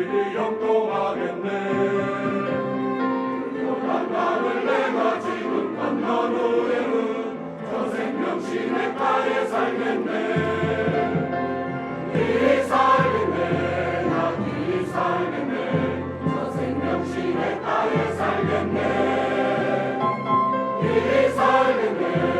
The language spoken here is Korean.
길이 역동하겠네. 불교란 말을 내가 지금 건너 후에는 저 생명신의 가에 살겠네. 길이 살겠네 나 길이 살겠네 저 생명신의 가에 살겠네. 길이 살겠네